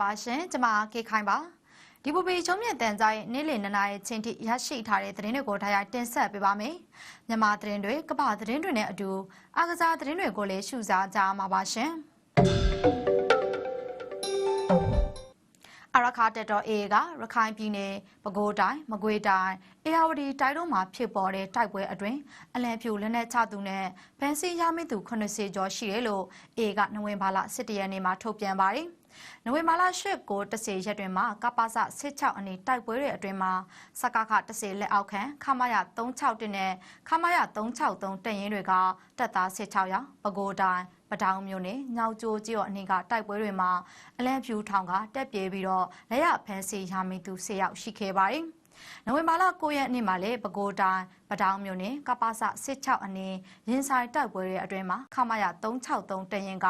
ပါရှင်ကျွန်မကေခိုင်ပါဒီပူပီချုံးမြင့်တန်ကြားရဲ့နေ့လည်နှစ်နာရီချင်းထိရရှိထားတဲ့သတင်းတွေကိုထားရတင်ဆက်ပေးပါမယ်မြန်မာသတင်းတွေကမ္ဘာသတင်းတွေနဲ့အတူအာကစားသတင်းတွေကိုလည်းရှုစားကြမှာပါရှင်အရခါတက်တော် AA ကရခိုင်ပြည်နယ်ပဲခူးတိုင်းမကွေးတိုင်းအေရဝတီတိုင်းတို့မှာဖြစ်ပေါ်တဲ့တိုက်ပွဲအတွင်းအလံဖြူလက်နက်ချသူနဲ့ဖန်စီရမိသူ80ကျော်ရှိတယ်လို့ AA ကနိုဝင်ဘာလ17ရက်နေ့မှာထုတ်ပြန်ပါတယ်။ နိုဝင်ဘာလ8ကိုတစေရက်တွင်မှကပ္ပစ16အနေတိုက်ပွဲတွေအတွင်းမှာစကခတစေလက်အောက်ခံခမရ36တင်နဲ့ခမရ363တရင်တွေကတပ်သား16ရောက်ပဲခူးတိုင်းပတောင်မြို့နယ်ညောင်ကျိုးကြီးော်အနေကတိုက်ပွဲတွေမှာအလံဖြူထောင်ကတက်ပြေးပြီးတော့လက်ရဖန်စီရမီသူ10ယောက်ရှိခဲ့ပါတယ်။ နိုဝင်ဘာလ9ရက်နေ့မှာလည်းပဲခူးတိုင်းပတောင်မြို့နယ်ကပ္ပစ16အနည်းရင်ဆိုင်တိုက်ပွဲတွေအတွင်းမှာခမရ363တရင်က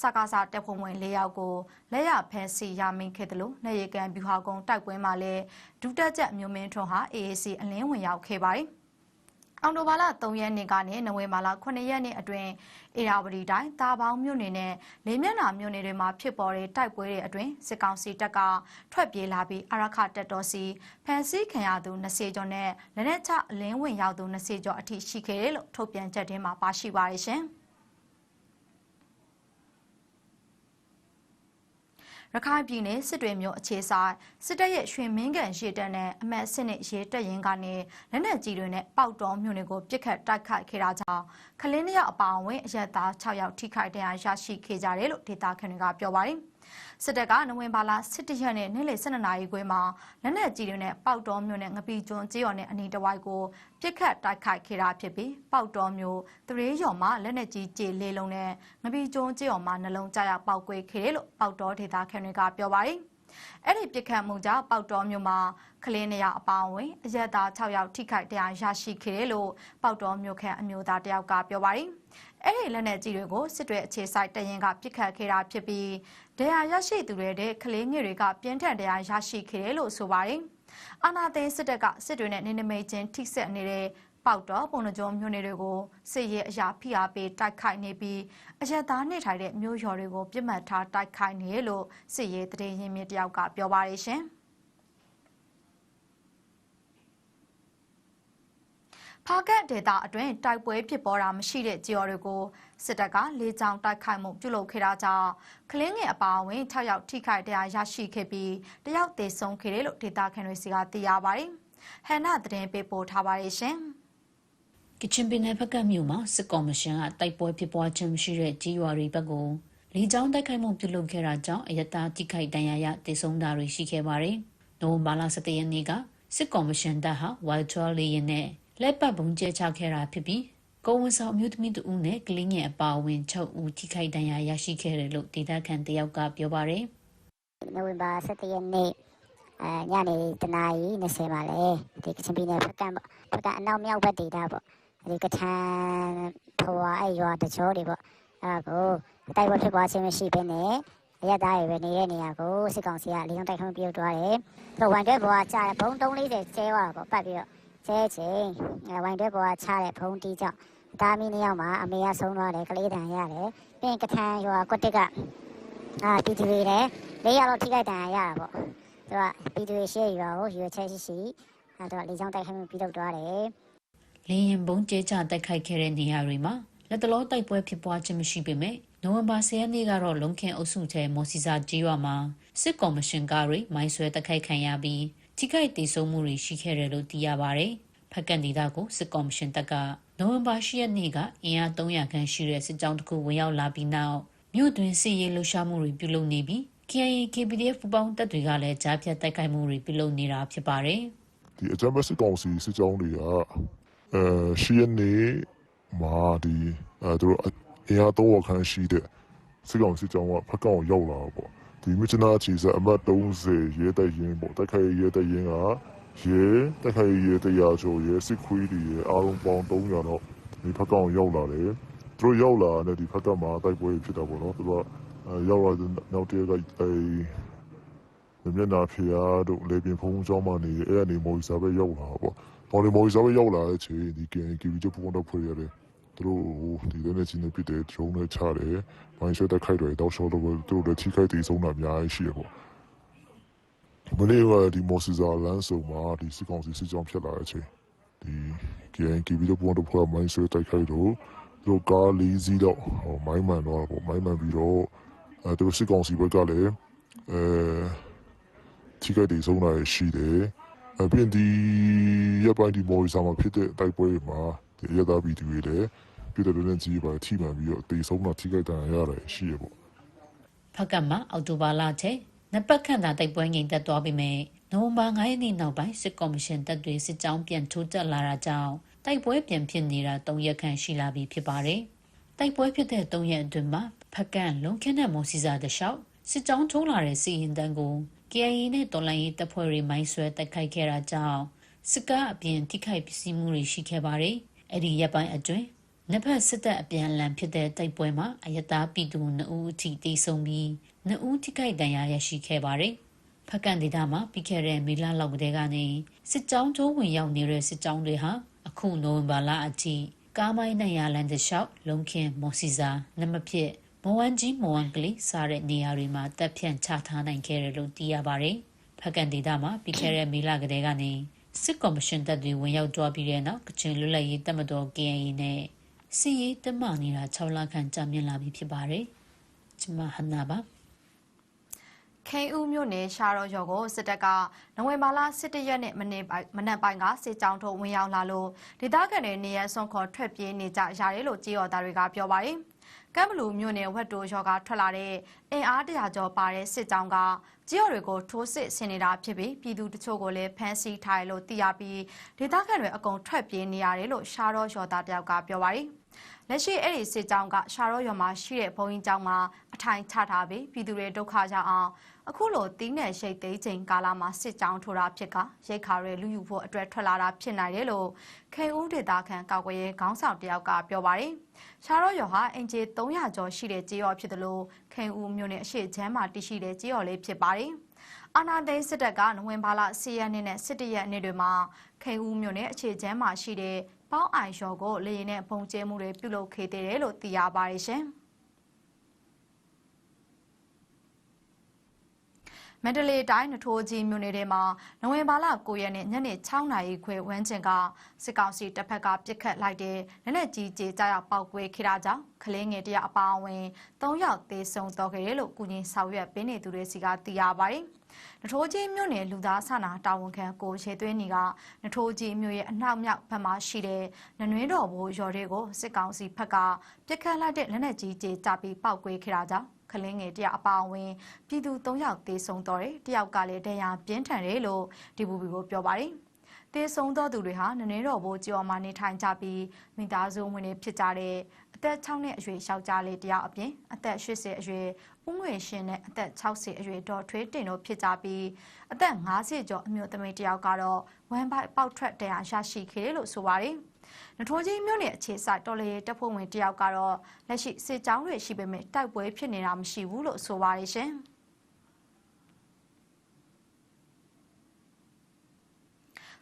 စကားစာတပ်ဖွဲ့ဝင်၄ယောက်ကိုလက်ရဖမ်းဆီးရမိခဲ့တယ်လို့နေရကန်ဗျူဟာကုန်းတိုက်ပွဲမှာလည်းဒုတက်ချက်မျိုးမင်းထွန်းဟာ AAC အလင်းဝင်ရောက်ခဲ့ပါတယ် အောင်တိုဘာလ3ရက်နေ့ကနေနိုဝင်ဘာလ9ရက်နေ့အတွင်းအေရာဝတီတိုင်းတာပေါင်းမြို့နယ်နဲ့လေးမျက်နှာမြို့နယ်တွေမှာဖြစ်ပေါ်တဲ့တိုက်ပွဲတွေအတွင်းစစ်ကောင်စီတပ်ကထွက်ပြေးလာပြီးအရခတပ်တော်စီဖန်ဆီးခံရသူ20ကျော်နဲ့လက်နက်ချအလင်းဝင်ရောက်သူ20ကျော်အထိရှိခဲ့တယ်လို့ထုတ်ပြန်ချက်ထဲမှာပါရှိပါရရှင်။ ခိုင်ပြည်နယ်စစ်တွေမြို့အခြေဆိုင်စစ်တပ်ရဲ့ရွှေမင်းကန်ရေတပ်နဲ့အမတ်စစ်နဲ့ရေတပ်ရင်းကနေလက်နက်ကြီးတွေနဲ့ပေါက်တော်မြို့နယ်ကိုပစ်ခတ်တိုက်ခိုက်ခဲ့တာကြောင့်ခလင်းတရအပါအဝင်အရက်သား6ယောက်ထိခိုက်ဒဏ်ရာရရှိခဲ့ကြတယ်လို့ဒေသခံတွေကပြောပါတယ်။ စစ်တပ်ကနိုဝင်ဘာလ17ရက်နေ့နေ့လယ်12နာရီခွဲမှာလက်နက်ကြီးတွေနဲ့ပေါက်တော်မြို့နယ်ငပီကျွန်းကျေးရွာနဲ့အနီးတစ်ဝိုက်ကိုပစ်ခတ်တိုက်ခိုက်ခဲ့တာဖြစ်ပြီးပေါက်တော်မြို့တရေရွာမှာလက်နက်ကြီးကျေလေးလုံးနဲ့ငပီကျွန်းကျေးရွာမှာနှလုံးကျရောက်ပောက်ကွဲခဲ့တယ်လို့ပေါက်တော်ဒေသခံတွေကပြောပါတယ် အဲ့ဒီပြစ်ခတ်မှုကြောင့်ပေါက်တော်မြို့မှာကလေးနေရအပါအဝင်အရက်သား6ယောက်ထိခိုက်တရားရရှိခဲ့တယ်လို့ပေါက်တော်မြို့ခန့်အမျိုးသားတယောက်ကပြောပါတယ်။အဲ့ဒီလက်နက်ကြီးတွေကိုစစ်တွေအခြေစိုက်တရင်ကပြစ်ခတ်ခဲ့တာဖြစ်ပြီးတရားရရှိသူတွေတဲ့ကလေးငယ်တွေကပြင်းထန်တရားရရှိခဲ့တယ်လို့ဆိုပါတယ်။အာနာသိန်းစစ်တပ်ကစစ်တွေနဲ့နေနမိတ်ချင်းထိဆက်နေတဲ့ ပေါက်တော့ပုံနှကြုံမြို့နယ်တွေကိုစစ်ရေးအရာဖိအားပေးတိုက်ခိုက်နေပြီးအရက်သားနေထိုင်တဲ့မြို့ရွာတွေကိုပြစ်မှတ်ထားတိုက်ခိုက်နေလို့စစ်ရေးတရေရင်မြစ်တယောက်ကပြောပါရရှင်။ဖားကတ်ဒေတာအတွင်းတိုက်ပွဲဖြစ်ပေါ်တာမရှိတဲ့ကြေော်တွေကိုစစ်တပ်ကလေကြောင်းတိုက်ခိုက်မှုပြုလုပ်ခဲ့တာကြောင့်ကလင်းငယ်အပါအဝင်6ယောက်ထိခိုက်တရားရရှိခဲ့ပြီးတယောက်သေဆုံးခဲ့တယ်လို့ဒေတာခန်တွေစီကသိရပါတယ်။ဟန်နာသတင်းပေးပို့ထားပါတယ်ရှင်။ ကချင်ပြည်နယ်ဖက်ကမြို့မှာစစ်ကော်မရှင်ကတိုက်ပွဲဖြစ်ပွားခြင်းမရှိတဲ့ကြေးရွာတွေဘက်ကိုလေကြောင်းတိုက်ခိုက်မှုပြုလုပ်ခဲ့တာကြောင့်အယတာထိခိုက်ဒဏ်ရာရသေဆုံးတာတွေရှိခဲ့ပါတယ်။နိုဝင်ဘာလ17ရက်နေ့ကစစ်ကော်မရှင်တပ်ဟာဝိုင်ချောလေးရင်နဲ့လက်ပတ်ပုံကျဲချခဲ့တာဖြစ်ပြီးကိုဝန်ဆောင်အမျိုးသမီးတဦးနဲ့ကလေးငယ်အပါအဝင်6ဦးထိခိုက်ဒဏ်ရာရရှိခဲ့တယ်လို့ဒေသခံတယောက်ကပြောပါတယ်။နိုဝင်ဘာ17ရက်နေ့အဲညနေတနာရီ20မှာလေဒီကချင်ပြည်နယ်ဖက်ကဖက်ကအနောက်မြောက်ဘက်ဒေသပေါ့ ဒီကထန်ဖွာအဲ့ရွာတချို့တွေပေါ့အဲ့ဒါကိုတိုက်ပွဲဖြစ်ပွားခြင်းမရှိဘဲနဲ့အရသားတွေပဲနေတဲ့နေရာကိုစစ်ကောင်စီကလေကြောင်းတိုက်ခိုက်ပြုတ်သွားတယ်။သူဝန်တွဲဘွားကြားဘုံ340ကျဲသွားတာပေါ့ပတ်ပြီးတော့ကျဲချင်းဝိုင်တွဲပေါ်ကချတဲ့ဖုံးတီးကြောင့်ဒါမီနှစ်ယောက်မှာအမေကဆုံးသွားတယ်ကလေးတန်ရတယ်ပြီးရင်ကထန်ရွာကွတ်တစ်ကအာပီတီဗီလည်းလေးယောက်တော့ထိခိုက်တန်ရရတာပေါ့သူကပီတီဗီရှေ့ရွာကိုရွေချက်ရှိရှိအဲတော့လေချောင်းတိုက်ခိုက်မှုပြုလုပ်သွားတယ် လင်းရင်ဘုံကျဲချတိုက်ခိုက်ခဲ့တဲ့နေရာတွေမှာလက်တလောတိုက်ပွဲဖြစ်ပွားခြင်းမရှိပေမဲ့နိုဝင်ဘာ10ရက်နေ့ကတော့လုံခင်အုပ်စုထဲမော်စီစာကြီးရွာမှာစစ်ကော်မရှင်ကားတွေမိုင်းဆွဲတိုက်ခိုက်ခံရပြီးထိခိုက်ဒေဆုံးမှုတွေရှိခဲ့တယ်လို့သိရပါတယ်။ဖက်ကန်ဒေသကိုစစ်ကော်မရှင်တပ်ကနိုဝင်ဘာ10ရက်နေ့ကအင်အား300ခန့်ရှိတဲ့စစ်ကြောင်းတစ်ခုဝင်ရောက်လာပြီးနောက်မြို့တွင်စစ်ရေးလှုပ်ရှားမှုတွေပြုလုပ်နေပြီး KIA KPDF ပူပေါင်းတပ်တွေကလည်းကြားဖြတ်တိုက်ခိုက်မှုတွေပြုလုပ်နေတာဖြစ်ပါတယ်။ဒီအကြမ်းဖက်စစ်ကောင်စီစစ်ကြောင်းတွေက အဲ10ရက်နေ့မှာဒီအဲတို့အင်အား300ခန့်ရှိတဲ့စစ်ကောင်စီကြောင်းကဖက်ကောင်ရောက်လာပေါ့ဒီမြချနာချီစအမတ်30ရဲတိုက်ရင်ပေါ့တိုက်ခိုက်ရဲတိုက်ရင်ကရဲတိုက်ခိုက်ရဲတရားကျော်ရဲစစ်ခွေးတွေရဲအားလုံးပေါင်း300တော့ဒီဖက်ကောင်ရောက်လာတယ်သူတို့ရောက်လာတဲ့ဒီဖက်ကမှာတိုက်ပွဲဖြစ်တာပေါ့နော်သူတို့ကရောက်လာတဲ့နောက်တရကအဲ မျက်နာဖေအားတို့လေပင်ဖုံးကျောင်းမှနေအဲ့ကနေမော်ရီစာပဲရောက်လာပေါ့ပေါ်လီမော်ရီစာပဲရောက်လာတဲ့အချိန်ဒီကင်ကီဗီကျပူတော့ဖွေရတယ်သူသူတို့ဒီလည်းနဲ့ချင်းနေပြတဲ့ drone နဲ့ချတယ်မိုင်းဆွဲတက်ခိုက်တယ်တောက်လျှောက်တော့သူတို့လည်းထိခိုက်တည်ဆုံးတာအများကြီးရှိရပေါ့မနေ့ကဒီမော်စီဇာလန်ဆိုမှာဒီစစ်ကောင်စီစစ်ကြောင်းဖြစ်လာတဲ့အချိန်ဒီ KNKB တို့ပေါ်တော့ဖွဲ့မိုင်းဆွဲတက်ခိုက်တော့သူတို့ကား၄စီးတော့ဟိုမိုင်းမှန်တော့ပေါ့မိုင်းမှန်ပြီးတော့အဲသူတို့စစ်ကောင်စီဘက်ကလည်းအဲ ထိခိုက်တည်ဆုံးတာရှိတယ်အပြင်ဒီရပ်ပိုင်းဒီမော်ရီဆာမှာဖြစ်တဲ့တိုက်ပွဲတွေမှာဒီရတာဗီဒီယိုတွေလည်းပြည်တော်တဲ့ကြီးပါထိမှန်ပြီးတော့တည်ဆုံးတာထိခိုက်တာရတယ်ရှိရပေါ့ဖက်ကတ်မှာအောက်တိုဘာလထဲနှစ်ပတ်ခန့်သာတိုက်ပွဲငြိမ်သက်သွားပြီမဲ့နိုဝင်ဘာ9ရက်နေ့နောက်ပိုင်းစစ်ကော်မရှင်တပ်တွေစစ်ကြောင်းပြန်ထိုးတက်လာတာကြောင့်တိုက်ပွဲပြန်ဖြစ်နေတာ3ရက်ခန့်ရှိလာပြီဖြစ်ပါတယ်။တိုက်ပွဲဖြစ်တဲ့3ရက်အတွင်းမှာဖက်ကတ်လုံခင်းတဲ့မော်စီစာတလျှောက်စစ်ကြောင်းထိုးလာတဲ့စီရင်တန်းကို KIA နဲ့တော်လိုင်းရေးတပ်ဖွဲ့တွေမိုင်းဆွဲတိုက်ခိုက်ခဲ့တာကြောင့်စစ်ကားအပြင်ထိခိုက်ပစ္စည်းမှုတွေရှိခဲ့ပါတယ်။အဲ့ဒီရပ်ပိုင်းအတွင်းနှစ်ဖက်စစ်တပ်အပြန်အလှန်ဖြစ်တဲ့တိုက်ပွဲမှာအယတားပြည်သူ2ဦးအထိတိဆုံးပြီး2ဦးထိခိုက်ဒဏ်ရာရရှိခဲ့ပါတယ်။ဖက်ကန်ဒေတာမှာပြီးခဲ့တဲ့မေလလောက်ကတည်းကနေစစ်ကြောင်းထိုးဝင်ရောက်နေတဲ့စစ်ကြောင်းတွေဟာအခုနိုဝင်ဘာလအထိကားမိုင်းနဲ့ရလန်တလျှောက်လုံခင်းမော်စီစာနမဖြစ် မဝမ်ကြီးမဝမ်ကလေးစားတဲ့နေရာတွေမှာတပ်ဖြန့်ချထားနိုင်ခဲ့တယ်လို့သိရပါတယ်။ဖက်ကန်ဒေတာမှာပြီးခဲ့တဲ့မေလကတည်းကနေစစ်ကော်မရှင်တပ်တွေဝင်ရောက်ကြွားပြီးတဲ့နောက်ကချင်လွတ်လပ်ရေးတပ်မတော် KNA နဲ့စီရေးတမနေတာ6လခန့်ကြာမြင့်လာပြီဖြစ်ပါတယ်။ကျမဟန္နာပါခိန်ဦးမြို့နယ်ရှာတော်ကျော်ကိုစစ်တပ်ကနိုဝင်ဘာလ17ရက်နေ့မနေ့ပိုင်းမနက်ပိုင်းကစစ်ကြောင်းထုတ်ဝင်ရောက်လာလို့ဒေသခံတွေနေရဆွန်ခေါ်ထွက်ပြေးနေကြရတယ်လို့ကြေးရော်သားတွေကပြောပါတယ်။ ကမ်ဘလူမြို့နယ်ဝက်တိုရော်ကထွက်လာတဲ့အင်အားတရာကျော်ပါတဲ့စစ်ကြောင်းကကြေးရော်တွေကိုထိုးစစ်ဆင်နေတာဖြစ်ပြီးပြည်သူတချို့ကိုလည်းဖမ်းဆီးထားတယ်လို့သိရပြီးဒေသခံတွေအကုန်ထွက်ပြေးနေရတယ်လို့ရှာတော်ရော်သားတယောက်ကပြောပါတယ်။ လက်ရှိအဲ့ဒီစစ်ကြောင်းကရှာရော့ရွာမှာရှိတဲ့ဘုံကြီးကျောင်းမှာအထိုင်ချထားပြီးပြည်သူတွေဒုက္ခရောက်အောင်အခုလိုတီးနယ်ရှိတ်သိမ်းချိန်ကာလမှာစစ်ကြောင်းထိုးတာဖြစ်ကရိတ်ခါရဲလူယူဖို့အတွက်ထွက်လာတာဖြစ်နိုင်တယ်လို့ခေဦးဒေတာခန်ကောက်ွယ်ရေးခေါင်းဆောင်တယောက်ကပြောပါတယ်။ရှာရော့ရွာဟာအင်ဂျီ300ကျော်ရှိတဲ့ကြေးရော်ဖြစ်တယ်လို့ခေဦးမြို့နယ်အရှိချမ်းမှာတည်ရှိတဲ့ကြေးရော်လေးဖြစ်ပါတယ်။အာနာသိန်းစစ်တပ်ကနိုဝင်ဘာလ10ရက်နေ့နဲ့17ရက်နေ့တွေမှာခိန်ဦးမြို့နယ်အခြေချမ်းမှာရှိတဲ့ ပေါင်းအိုင်ရော်ကိုလေရင်နဲ့ပုံကျဲမှုတွေပြုလုပ်ခဲ့တယ်လို့သိရပါတယ်ရှင်။မန္တလေးတိုင်းနထိုးကြီးမြို့နယ်ထဲမှာနိုဝင်ဘာလ9ရက်နေ့ညနေ6နာရီခွဲဝန်းကျင်ကစစ်ကောင်စီတပ်ဖက်ကပစ်ခတ်လိုက်တဲ့လက်နက်ကြီးကြေကြားရောက်ပောက်ကွဲခဲ့တာကြောင့်ကလေးငယ်တယောက်အပါအဝင်3ယောက်သေဆုံးတော့ခဲ့တယ်လို့ကုညီဆောင်ရွက်ပေးနေသူတွေစီကသိရပါတယ်။ နထိုးကြီးမြို့နယ်လူသားဆနာတာဝန်ခံကိုရေသွင်းနီကနထိုးကြီးမြို့ရဲ့အနောက်မြောက်ဘက်မှာရှိတဲ့နနွေးတော်ဘိုးရော်တွေကိုစစ်ကောင်စီဖက်ကပစ်ခတ်လိုက်တဲ့လက်နက်ကြီးကြေကြပြီးပောက်ကွဲခဲ့တာကြောင့်ကလင်းငယ်တယောက်အပါအဝင်ပြည်သူ၃ယောက်သေဆုံးတော့တယ်တယောက်ကလည်းဒဏ်ရာပြင်းထန်တယ်လို့ဒီဘူဘီကိုပြောပါတယ်သေဆုံးသောသူတွေဟာနနေတော်ဘိုးကျော်မှာနေထိုင်ကြပြီးမိသားစုဝင်တွေဖြစ်ကြတဲ့ အသက်6နှစ်အရွယ်ယောက်ျားလေးတယောက်အပြင်အသက်80အရွယ်ဦးငွေရှင်နဲ့အသက်60အရွယ်ဒေါ်ထွေးတင်တို့ဖြစ်ကြပြီးအသက်50ကျော်အမျိုးသမီးတယောက်ကတော့ဝမ်ဘိုက်ပေါက်ထွက်တရားရရှိခဲ့တယ်လို့ဆိုပါတယ်နထိုးကြီးမြို့နယ်အခြေစိုက်တော်လေတပ်ဖွဲ့ဝင်တယောက်ကတော့လက်ရှိစစ်ကြောင်းတွေရှိပေမဲ့တိုက်ပွဲဖြစ်နေတာမရှိဘူးလို့ဆိုပါတယ်ရှင်။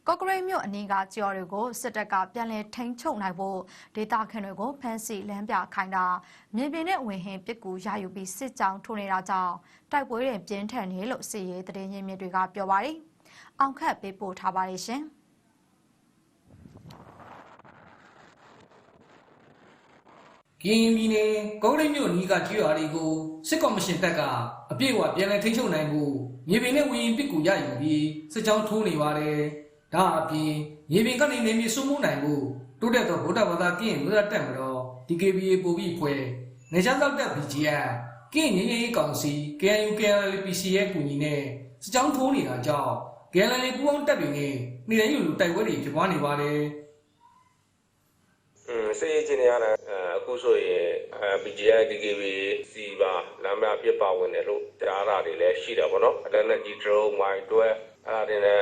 ကော့ကရိတ်မြို့အနီးကကြော်တွေကိုစစ်တပ်ကပြန်လည်ထိန်းချုပ်နိုင်ဖို့ဒေသခံတွေကိုဖမ်းဆီးလမ်းပြခိုင်းတာမြေပြင်နဲ့ဝင်ဟင်ပစ်ကူရယူပြီးစစ်ကြောင်းထိုးနေတာကြောင့်တိုက်ပွဲတွေပြင်းထန်နေလို့စစ်ရေးသတင်းရင်းမြစ်တွေကပြောပါတယ်။အောင်ခတ်ပေးပို့ထားပါတယ်ရှင်။ကရင်ပြည်နယ်ကောင်းရိပ်မြို့နီးကကျွော်တွေကိုစစ်ကော်မရှင်တပ်ကအပြည့်အဝပြန်လည်ထိန်းချုပ်နိုင်မှုမြေပြင်နဲ့ဝင်းပစ်ကူရယူပြီးစစ်ကြောင်းထိုးနေပါတယ်။ ဒါအပြင်မြေပြင်ကနေနေမြေစုမှုနိုင်မှုတိုးတက်သောဗုဒ္ဓဘာသာကရင်လူသားတက်မတော် DKBA ပို့ပြီးဖွဲ့နေချမ်းသောက်တက် BGF ကရင်ငင်းရေးကောင်စီ KNU KNLPC ရဲ့ကူညီနဲ့စစ်ကြောင်းထိုးနေတာကြောင့် KNL ပူးပေါင်းတပ်တွေနဲ့နေတိုင်းလူလူတိုက်ပွဲတွေဖြစ်ပွားနေပါတယ်။อืมစေးချင်းနေရတာအဲအခုဆိုရင်အဲ BGI DKB စီပါလမ်းမပြစ်ပါဝင်တယ်လို့ကြားတာတွေလည်းရှိတာပေါ့နော်အတန်းနဲ့ကြီး drone မိုင်းတွဲအဲ့ဒါတွေနဲ့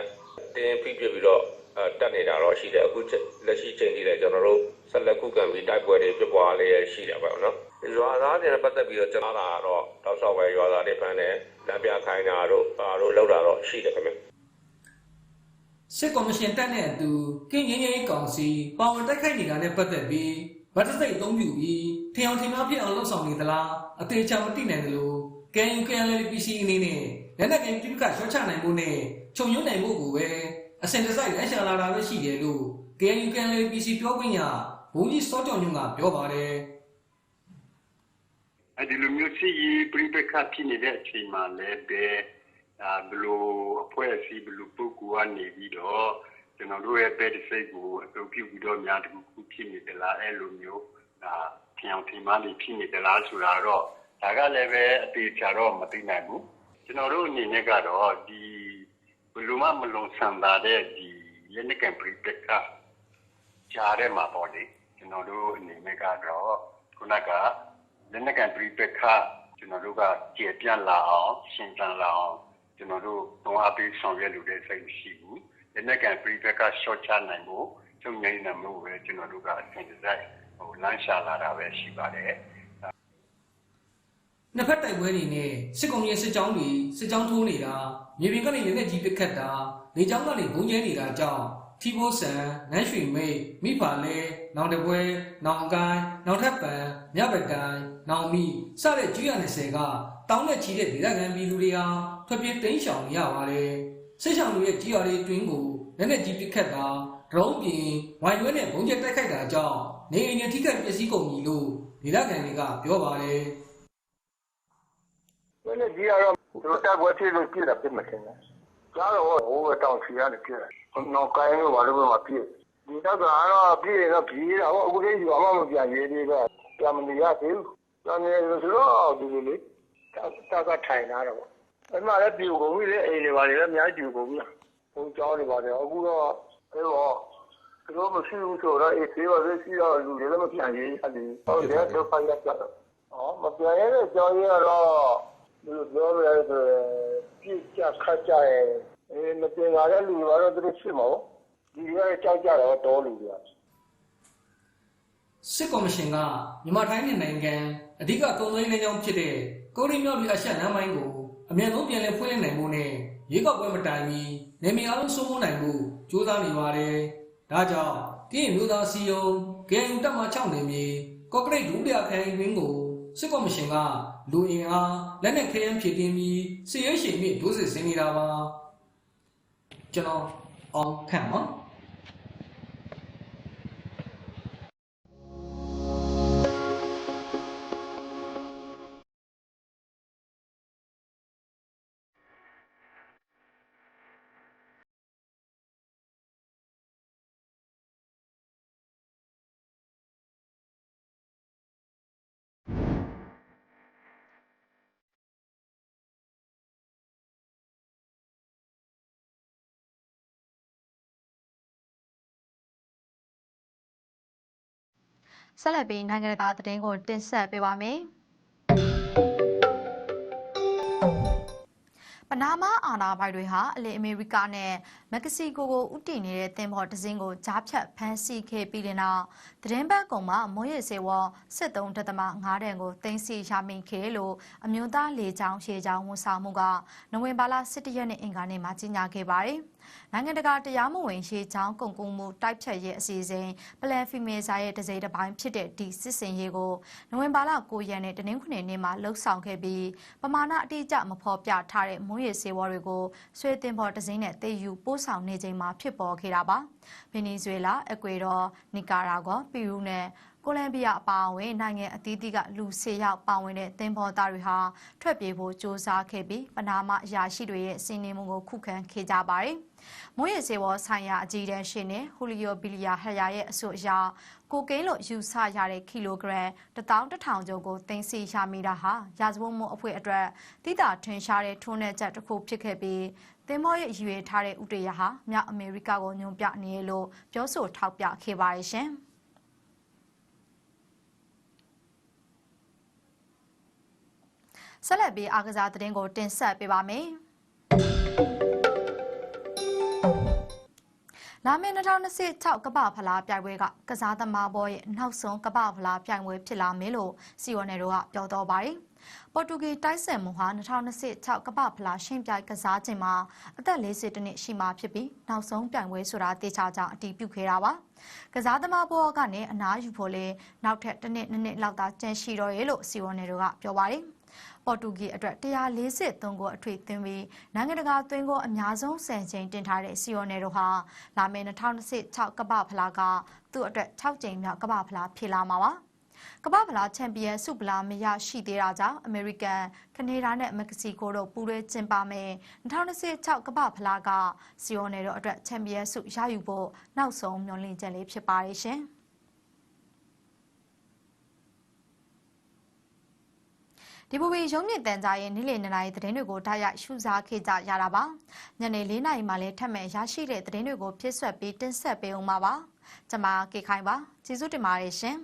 တင်းဖိပြပြီးတော့အဲတက်နေတာတော့ရှိတယ်အခုချက်လက်ရှိချိန်ကြီးလည်းကျွန်တော်တို့ဆက်လက်ခုခံပြီးတိုက်ပွဲတွေပြပွားလေးရရှိတယ်ပေါ့နော်ရွာသားတွေနဲ့ပတ်သက်ပြီးတော့ကျွန်တော်လာတော့တောက်လျှောက်ပဲရွာသားတွေဖမ်းတယ်လမ်းပြခိုင်းတာတို့ဘာတို့လောက်တာတော့ရှိတယ်ခင်ဗျစစ်ကော်မရှင်တက်တဲ့အတူကင်းငင်းရေးကောင်စီပါဝင်တိုက်ခိုက်နေတာနဲ့ပတ်သက်ပြီးဗတ်တစိတ်အသုံးပြုပြီးထင်အောင်ထင်မှားဖြစ်အောင်လှုပ်ဆောင်နေသလားအသေးချာမသိနိုင်တယ်လို့ကန်ယူကန်လည်း PC အနေနဲ့ လက်နက်ကန်ပြိပကရှော့ချနိုင်ဖို့နဲ့ခြုံညွှန်းနိုင်ဖို့ကိုပဲအစင်တစိုက်လက်ရှာလာတာပဲရှိတယ်လို့ကန်ယူကန်လည်း PC ပြောခွင့်ရဘုန်းကြီးစောကြောင်ညွန့်ကပြောပါတယ်အဲဒီလိုမျိုးစီရေးပြိပခတ်ဖြစ်နေတဲ့အချိန်မှာလည်းပဲအာဘလိုအဖွဲ့အစည်းဘလိုပုဂ္ဂိုလ်ကနေပြီးတော့ကျွန်တော်တို့ရဲ့ဘက်တစ်စိတ်ကိုအတူပြုပြီးတော့များတခုခုဖြစ်နေသလားအဲလိုမျိုးအာထင်အောင်ထင်မှားနေဖြစ်နေသလားဆိုတာတော့ဒါကလည်းပဲအသေးချာတော့မသိနိုင်ဘူး ကျွန်တော်တို့အနေနဲ့ကတော့ဒီဘလိုမှမလုံဆန်တာတဲ့ဒီရင်းနှီးကံပြိပခတ်ကြားထဲမှာပေါ့လေကျွန်တော်တို့အနေနဲ့ကတော့ခုနကလက်နက်ကန်ပြိပခကျွန်တော်တို့ကကျေပြန့်လာအောင်ရှင်းတန်လာအောင်ကျွန်တော်တို့တွန်းအားပေးဆောင်ရွက်လို့တဲ့စိတ်ရှိဘူးလက်နက်ကန်ပြိပခ short ချနိုင်ဖို့ချုပ်ငိမ့်နိုင်မှုပဲကျွန်တော်တို့ကအစဉ်တစိုက်ဟိုလမ်းရှာလာတာပဲရှိပါတယ် နှစ်ဖက်တိုက်ပွဲတွေနဲ့စစ်ကောင်ရဲ့စစ်ကြောင်းတွေစစ်ကြောင်းထိုးနေတာမြေပြင်ကနေလက်နက်ကြီးပစ်ခတ်တာလေကြောင်းကနေဘုံကျဲနေတာကြောင့်ထီဘိုးဆန်နန်းရွှေမိတ်မိဖာလဲနောင်တပွဲနောင်ကိုင်းနောင်ထပ်ပံမြပတိုင်းနောင်မီစတဲ့ကျွရ20ကတောင်းနဲ့ချီတဲ့ဒေသခံပြည်သူတွေဟာထွက်ပြေးတိမ်းရှောင်နေရပါတယ်စစ်ဆောင်တွေရဲ့ကြီးတော်တွေအတွင်းကိုလက်နက်ကြီးပစ်ခတ်တာဒရုန်းပြင်ဝိုင်ရွဲနဲ့ဘုံကျဲတိုက်ခိုက်တာကြောင့်နေအိမ်တွေထိခိုက်ပျက်စီးကုန်ပြီလို့ဒေသခံတွေကပြောပါတယ်။ အဲ့ဒီကြီးကတော့သူတို့တက်ပွဲဖြစ်လို့ပြည့်တာပြည့်မထင်နဲ့။ကြားတော့ဟိုဘတောင်ချီရတယ်ပြည့်တယ်။နောက်ကိုင်းလို့ဘာလို့မှပြည့်။ဒီတော့ကတော့ပြည့်ရင်တော့ပြည့်တာဟောအခုလေးယူအောင်မပြန်ရေးသေးပဲ။ပြန်မနေရသေးဘူး။ပြန်နေလို့ဆိုတော့ဒီလိုလေတက်ကထိုင်လာတော့။အဲ့မှာလည်းပြူကုန်ပြီလေအိမ်တွေပါလေအများကြီးပြူကုန်ပြီ။ဘုံကြောင်းတွေပါတယ်အခုတော့အဲ့တော့သူတို့မရှိဘူးဆိုတော့အေးသေးပါသေးရှိတော့လူတွေလည်းမပြန်ရေးရတယ်။ဟုတ်တယ်တော့ဖိုင်ရပြတ်တော့။အော်မပြန်ရတဲ့အကြောင်းရင်းကတော့ဒီ လိုပြောရဆိုရင်ပြစ်ကြခတ်ကြရဲ့အဲမတင်လာတဲ့လူတွေကတော့သူတို့ရှိမှာပေါ့ဒီတွေကကြောက်ကြတော့တော်လူတွေစစ်ကော်မရှင်ကမြန်မာထိုင်းနိုင်ငံအဓိကကုန်သွယ်ရေးလမ်းကြောင်းဖြစ်တဲ့ကိုရီးမြောက်ပြည်အရှက်လမ်းပိုင်းကိုအမြန်ဆုံးပြန်လည်ဖွင့်လှစ်နိုင်ဖို့နဲ့ရေကောက်ပွဲမတိုင်မီနေမီအားလုံးစိုးမိုးနိုင်ဖို့ကြိုးစားနေပါတယ်။ဒါကြောင့်ကင်းမျိုးသားစီယုံဂဲယူတက်မှ6နေမြေကော့ကရိတ်ဒုတိယခရိုင်ရင်းကို စစ်ကော်မရှင်ကလူအင်အားလက်နက်ခဲယမ်းဖြည့်တင်းပြီးစစ်ရေးရှင်မြင့်ဒုစစ်ဆင်နေတာပါ။ကျွန်တော်အောင်ခန့်ပါ ဆက်လက်ပြီးနိုင်ငံတကာသတင်းကိုတင်ဆက်ပေးပါမယ်။ပနာမအာနာပိုင်တွေဟာအလယ်အမေရိကနဲ့မက္ကဆီကိုကိုဥတည်နေတဲ့သင်္ဘောတစ်စင်းကိုကြားဖြတ်ဖမ်းဆီးခဲ့ပြီးတဲ့နောက်သတင်းပတ်ကုံမှာမွေးရစေဝစစ်သုံးဒသမ9တန်ကိုတင်စီရမိခဲ့တယ်လို့အမျိုးသားလေကြောင်းရှေကြောင်းဝန်ဆောင်မှုကနိုဝင်ဘာလ17ရက်နေ့အင်္ဂါနေ့မှာကြေညာခဲ့ပါတယ်။ နိုင်ငံတကာတရားမဝင်ရှေချောင်းကုန်ကူမှုတိုက်ဖြတ်ရေးအစီအစဉ်ပလန်ဖီမေစာရဲ့တစိတစ်ပိုင်းဖြစ်တဲ့ဒီစစ်စင်ရေးကိုနိုဝင်ဘာလ9ရက်နေ့တနင်္ဂနွေနေ့မှာလှုပ်ဆောင်ခဲ့ပြီးပမာဏအတိအကျမဖော်ပြထားတဲ့မွေးရစေဝါတွေကိုဆွေတင်ဖော်တစိမ့်နဲ့တည်ယူပို့ဆောင်နေချိန်မှာဖြစ်ပေါ်ခဲ့တာပါ။ ဗင်နီဇွေလာအကွေဒေါနီကာရာဂွာပီရူးနဲ့ကိုလံဘီယာအပါအဝင်နိုင်ငံအသီးသီးကလူ၁၀ယောက်ပါဝင်တဲ့သင်္ဘောသားတွေဟာထွက်ပြေးဖို့ကြိုးစားခဲ့ပြီးပနာမအရာရှိတွေရဲ့စီးနင်းမှုကိုခုခံခဲ့ကြပါတယ်။မွေးရစေဝဆိုင်ရာအကြီးတန်းရှင်နဲ့ဟူလီယိုဘီလီယာဟယာရဲ့အဆိုအရကိုကိန်းလို့ယူဆရတဲ့ကီလိုဂရမ်11000ကျော်ကိုတင်စီရမိတာဟာရာဇဝတ်မှုအဖွဲ့အတွက်တိတာထင်ရှားတဲ့ထုံးတဲ့ချက်တစ်ခုဖြစ်ခဲ့ပြီး သင်္ဘောရဲ့ရည်ရွယ်ထားတဲ့ဥတေယဟာမြောက်အမေရိကကိုညွန်ပြနေလို့ပြောဆိုထောက်ပြခဲ့ပါတယ်ရှင်။ဆက်လက်ပြီးအားကစားသတင်းကိုတင်ဆက်ပေးပါမယ်။လာမယ့်2026ကမ္ဘာဖလားပြိုင်ပွဲကကစားသမားဘောရဲ့နောက်ဆုံးကမ္ဘာဖလားပြိုင်ပွဲဖြစ်လာမယ်လို့စီယိုနယ်တို့ကပြောတော့ပါတယ်။ ပေါ်တူဂီတိုက်ဆန်မူဟာ2026ကမ္ဘာဖလားရှင်ပြိုင်ကစားခြင်းမှာအသက်40နှစ်ရှိမှဖြစ်ပြီးနောက်ဆုံးပြိုင်ပွဲဆိုတာတေချာကြောင်အတည်ပြုခဲ့တာပါ။ကစားသမားဘောကနေအနားယူဖို့လဲနောက်ထပ်တစ်နှစ်နှစ်နှစ်လောက်သာကျန်ရှိတော့ရဲ့လို့စီယိုနယ်တို့ကပြောပါတယ်။ပေါ်တူဂီအတွက်143ကိုအထွေသွင်းပြီးနိုင်ငံတကာသွင်းကိုအများဆုံးဆန်ချိန်တင်ထားတဲ့စီယိုနယ်တို့ဟာလာမယ့်2026ကမ္ဘာဖလားကသူ့အတွက်6ကြိမ်မြောက်ကမ္ဘာဖလားဖြစ်လာမှာပါ ကမ္ဘာဖလားချန်ပီယံဆုဖလားမရရှိသေးတာကြောင့်အမေရိကန်ကနေဒါနဲ့မက္ကဆီကိုတို့ပူးတွဲကျင်းပမယ်2026ကမ္ဘာဖလားကစီယိုနယ်တို့အတွက်ချန်ပီယံဆုရယူဖို့နောက်ဆုံးမျှော်လင့်ချက်လေးဖြစ်ပါတယ်ရှင်။ဒီဘူဝေရုံးမြင့်တန်ကြားရဲ့နေ့လည်နှစ်နာရီသတင်းတွေကိုတိုက်ရိုက်ရှုစားခဲ့ကြရတာပါညနေ၄နာရီမှလည်းထပ်မံရရှိတဲ့သတင်းတွေကိုဖြစ်ဆွက်ပြီးတင်ဆက်ပေးအောင်ပါပါကျွန်မကေခိုင်ပါကျေးဇူးတင်ပါတယ်ရှင်